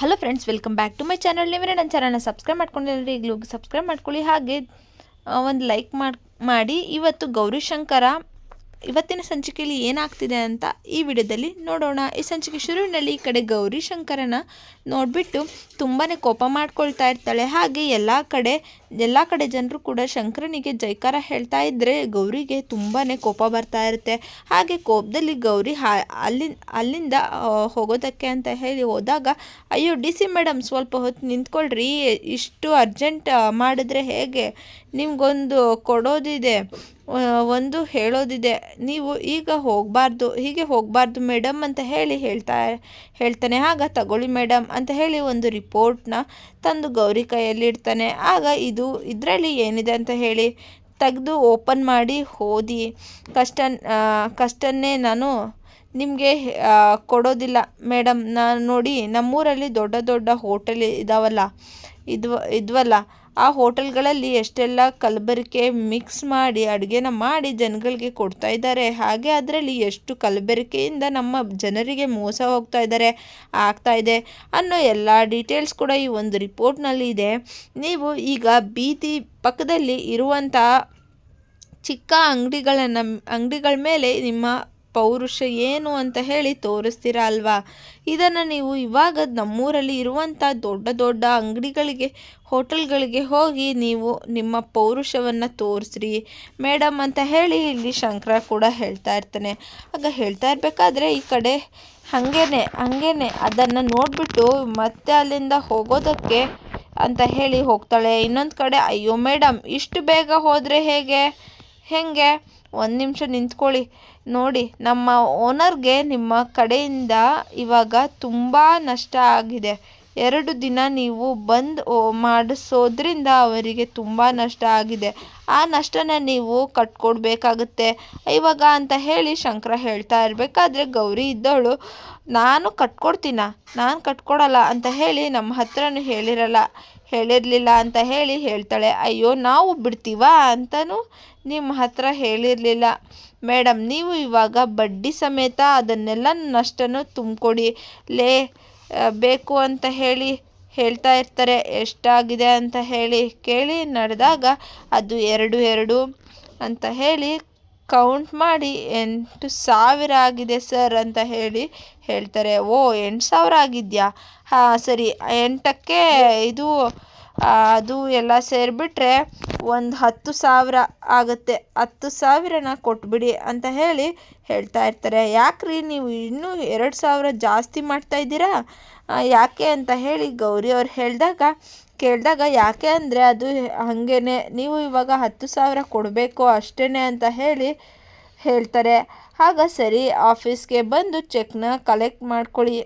Hello friends welcome back to my channel ನೀವೇ ನನ್ನ ಚಾನಲ್ನ ಸಬ್ಸ್ಕ್ರೈಬ್ ಮಾಡ್ಕೊಂಡಿದ್ರೆ ಈಗಲೂ ಸಬ್ಸ್ಕ್ರೈಬ್ ಮಾಡ್ಕೊಳ್ಳಿ. ಹಾಗೆ ಒಂದು ಲೈಕ್ ಮಾಡಿ ಇವತ್ತು ಗೌರಿಶಂಕರ ಇವತ್ತಿನ ಸಂಚಿಕೆಯಲ್ಲಿ ಏನಾಗ್ತಿದೆ ಅಂತ ಈ ವಿಡಿಯೋದಲ್ಲಿ ನೋಡೋಣ. ಈ ಸಂಚಿಕೆ ಶುರುವಿನಲ್ಲಿ ಈ ಕಡೆ ಗೌರಿಶಂಕರನ ನೋಡಿಬಿಟ್ಟು ತುಂಬಾ ಕೋಪ ಮಾಡ್ಕೊಳ್ತಾ ಇರ್ತಾಳೆ. ಹಾಗೆ ಎಲ್ಲ ಕಡೆ ಎಲ್ಲ ಕಡೆ ಜನರು ಕೂಡ ಶಂಕರನಿಗೆ ಜೈಕಾರ ಹೇಳ್ತಾ ಇದ್ದರೆ ಗೌರಿಗೆ ತುಂಬಾ ಕೋಪ ಬರ್ತಾ ಇರುತ್ತೆ. ಹಾಗೆ ಕೋಪದಲ್ಲಿ ಗೌರಿ ಹಾ, ಅಲ್ಲಿ, ಅಲ್ಲಿಂದ ಹೋಗೋದಕ್ಕೆ ಅಂತ ಹೇಳಿ ಹೋದಾಗ, ಅಯ್ಯೋ, ಡಿ ಸಿ ಮೇಡಮ್ ಸ್ವಲ್ಪ ಹೊತ್ತು ನಿಂತ್ಕೊಳ್ರಿ. ಇಷ್ಟು ಅರ್ಜೆಂಟ್ ಮಾಡಿದ್ರೆ ಹೇಗೆ? ನಿಮಗೊಂದು ಕೊಡೋದಿದೆ ಒಂದು ಹೇಳೋದಿದೆ. ನೀವು ಈಗ ಹೋಗಬಾರ್ದು, ಹೀಗೆ ಹೋಗಬಾರ್ದು ಮೇಡಮ್ ಅಂತ ಹೇಳಿ ಹೇಳ್ತಾ, ಹೇಳ್ತಾನೆ. ಆಗ ತಗೊಳ್ಳಿ ಮೇಡಮ್ ಅಂತ ಹೇಳಿ ಒಂದು ರಿಪೋರ್ಟ್ನ ತಂದು ಗೌರಿ ಕೈಯಲ್ಲಿ ಇಡ್ತಾನೆ ಆಗ ಇದು ಇದರಲ್ಲಿ ಏನಿದೆ ಅಂತ ಹೇಳಿ ತೆಗೆದು ಓಪನ್ ಮಾಡಿ ಓದಿ. ಕಷ್ಟ ಕಷ್ಟನೇ ಕಷ್ಟನ್ನೇ ನಾನು ನಿಮಗೆ ಕೊಡೋದಿಲ್ಲ. ಮೇಡಮ್, ನಾನು ನೋಡಿ ನಮ್ಮೂರಲ್ಲಿ ದೊಡ್ಡ ದೊಡ್ಡ ಹೋಟೆಲ್ ಇದಾವಲ್ಲ, ಇದ್ವ, ಇದ್ವಲ್ಲ ಆ ಹೋಟೆಲ್ಗಳಲ್ಲಿ ಎಷ್ಟೆಲ್ಲ ಕಲಬೆರಕೆ ಮಿಕ್ಸ್ ಮಾಡಿ ಅಡುಗೆನ ಮಾಡಿ ಜನಗಳಿಗೆ ಕೊಡ್ತಾ ಇದ್ದಾರೆ. ಹಾಗೆ ಅದರಲ್ಲಿ ಎಷ್ಟು ಕಲಬೆರಕೆಯಿಂದ ನಮ್ಮ ಜನರಿಗೆ ಮೋಸ ಹೋಗ್ತಾ ಇದ್ದಾರೆ, ಆಗ್ತಾ ಇದೆ ಅನ್ನೋ ಎಲ್ಲ ಡೀಟೇಲ್ಸ್ ಕೂಡ ಈ ಒಂದು ರಿಪೋರ್ಟ್ನಲ್ಲಿ ಇದೆ. ನೀವು ಈಗ ಬೀದಿ ಪಕ್ಕದಲ್ಲಿ ಇರುವಂಥ ಚಿಕ್ಕ ಅಂಗಡಿಗಳನ್ನು, ಅಂಗಡಿಗಳ ಮೇಲೆ ನಿಮ್ಮ ಪೌರುಷ ಏನು ಅಂತ ಹೇಳಿ ತೋರಿಸ್ತೀರ ಅಲ್ವಾ ಇದನ್ನು ನೀವು ಇವಾಗ ನಮ್ಮೂರಲ್ಲಿ ಇರುವಂಥ ದೊಡ್ಡ ದೊಡ್ಡ ಅಂಗಡಿಗಳಿಗೆ, ಹೋಟೆಲ್ಗಳಿಗೆ ಹೋಗಿ ನೀವು ನಿಮ್ಮ ಪೌರುಷವನ್ನು ತೋರಿಸ್ರಿ. ಮೇಡಮ್ ಅಂತ ಹೇಳಿ ಇಲ್ಲಿ ಶಂಕರ ಕೂಡ ಹೇಳ್ತಾ ಇರ್ತಾನೆ. ಆಗ ಹೇಳ್ತಾ ಇರಬೇಕಾದ್ರೆ ಈ ಕಡೆ ಹಾಗೇನೆ ಹಾಗೇನೆ ಅದನ್ನು ನೋಡಿಬಿಟ್ಟು ಮತ್ತೆ ಅಲ್ಲಿಂದ ಹೋಗೋದಕ್ಕೆ ಅಂತ ಹೇಳಿ ಹೋಗ್ತಾಳೆ. ಇನ್ನೊಂದು ಕಡೆ, ಅಯ್ಯೋ ಮೇಡಮ್ ಇಷ್ಟು ಬೇಗ ಹೋದರೆ ಹೇಗೆ? ಹೇಗೆ? ಒಂದು ನಿಮಿಷ ನಿಂತ್ಕೊಳ್ಳಿ. ನೋಡಿ ನಮ್ಮ ಓನರ್ಗೆ ನಿಮ್ಮ ಕಡೆಯಿಂದ ಇವಾಗ ತುಂಬ ನಷ್ಟ ಆಗಿದೆ. ಎರಡು ದಿನ ನೀವು ಬಂದ್ ಮಾಡಿಸೋದ್ರಿಂದ ಅವರಿಗೆ ತುಂಬ ನಷ್ಟ ಆಗಿದೆ. ಆ ನಷ್ಟನ ನೀವು ಕಟ್ಕೊಡ್ಬೇಕಾಗುತ್ತೆ. ಇವಾಗ ಅಂತ ಹೇಳಿ ಶಂಕರ ಹೇಳ್ತಾ ಇರಬೇಕಾದ್ರೆ, ಗೌರಿ ಇದ್ದವಳು ನಾನು ಕಟ್ಕೊಡ್ತೀನ? ನಾನು ಕಟ್ಕೊಡಲ್ಲ ಅಂತ ಹೇಳಿ ನಮ್ಮ ಹತ್ರನೂ ಹೇಳಿರಲ್ಲ, ಹೇಳಿರಲಿಲ್ಲ ಅಂತ ಹೇಳಿ ಹೇಳ್ತಾಳೆ. ಅಯ್ಯೋ, ನಾವು ಬಿಡ್ತೀವಾ? ಅಂತಲೂ ನಿಮ್ಮ ಹತ್ರ ಹೇಳಿರಲಿಲ್ಲ. ಮೇಡಮ್ ನೀವು ಇವಾಗ ಬಡ್ಡಿ ಸಮೇತ ಅದನ್ನೆಲ್ಲ ನಷ್ಟನೂ ತುಂಬಿಕೊಡಿ. ಲೇ ಬೇಕು ಅಂತ ಹೇಳಿ ಹೇಳ್ತಾ ಇರ್ತಾರೆ, ಎಷ್ಟಾಗಿದೆ ಅಂತ ಹೇಳಿ ಕೇಳಿ ನಡೆದಾಗ ಅದು ಎರಡು ಎರಡು ಅಂತ ಹೇಳಿ ಕೌಂಟ್ ಮಾಡಿ ಎಂಟು ಸಾವಿರ ಆಗಿದೆ ಸರ್ ಅಂತ ಹೇಳಿ ಹೇಳ್ತಾರೆ. ಓ, ಎಂಟು ಸಾವಿರ ಆಗಿದೆಯಾ? ಹಾಂ, ಸರಿ. ಎಂಟಕ್ಕೆ ಇದು ಅದು ಎಲ್ಲ ಸೇರಿಬಿಟ್ರೆ ಒಂದು ಹತ್ತು ಸಾವಿರ ಆಗುತ್ತೆ. ಹತ್ತು ಸಾವಿರನ ಕೊಟ್ಬಿಡಿ ಅಂತ ಹೇಳಿ ಹೇಳ್ತಾ ಇರ್ತಾರೆ. ಯಾಕ್ರಿ ನೀವು ಇನ್ನೂ ಎರಡು ಸಾವಿರ ಜಾಸ್ತಿ ಮಾಡ್ತಾ ಇದ್ದೀರಾ? ಯಾಕೆ ಅಂತ ಹೇಳಿ ಗೌರಿ ಅವ್ರು ಹೇಳಿದಾಗ, ಕೇಳಿದಾಗ ಯಾಕೆ ಅಂದರೆ ಅದು ಹಾಗೇನೆ, ನೀವು ಇವಾಗ ಹತ್ತು ಸಾವಿರ ಕೊಡಬೇಕು ಅಷ್ಟೇ ಅಂತ ಹೇಳಿ ಹೇಳ್ತಾರೆ. ಆಗ ಸರಿ, ಆಫೀಸ್ಗೆ ಬಂದು ಚೆಕ್ನ ಕಲೆಕ್ಟ್ ಮಾಡ್ಕೊಳ್ಳಿ.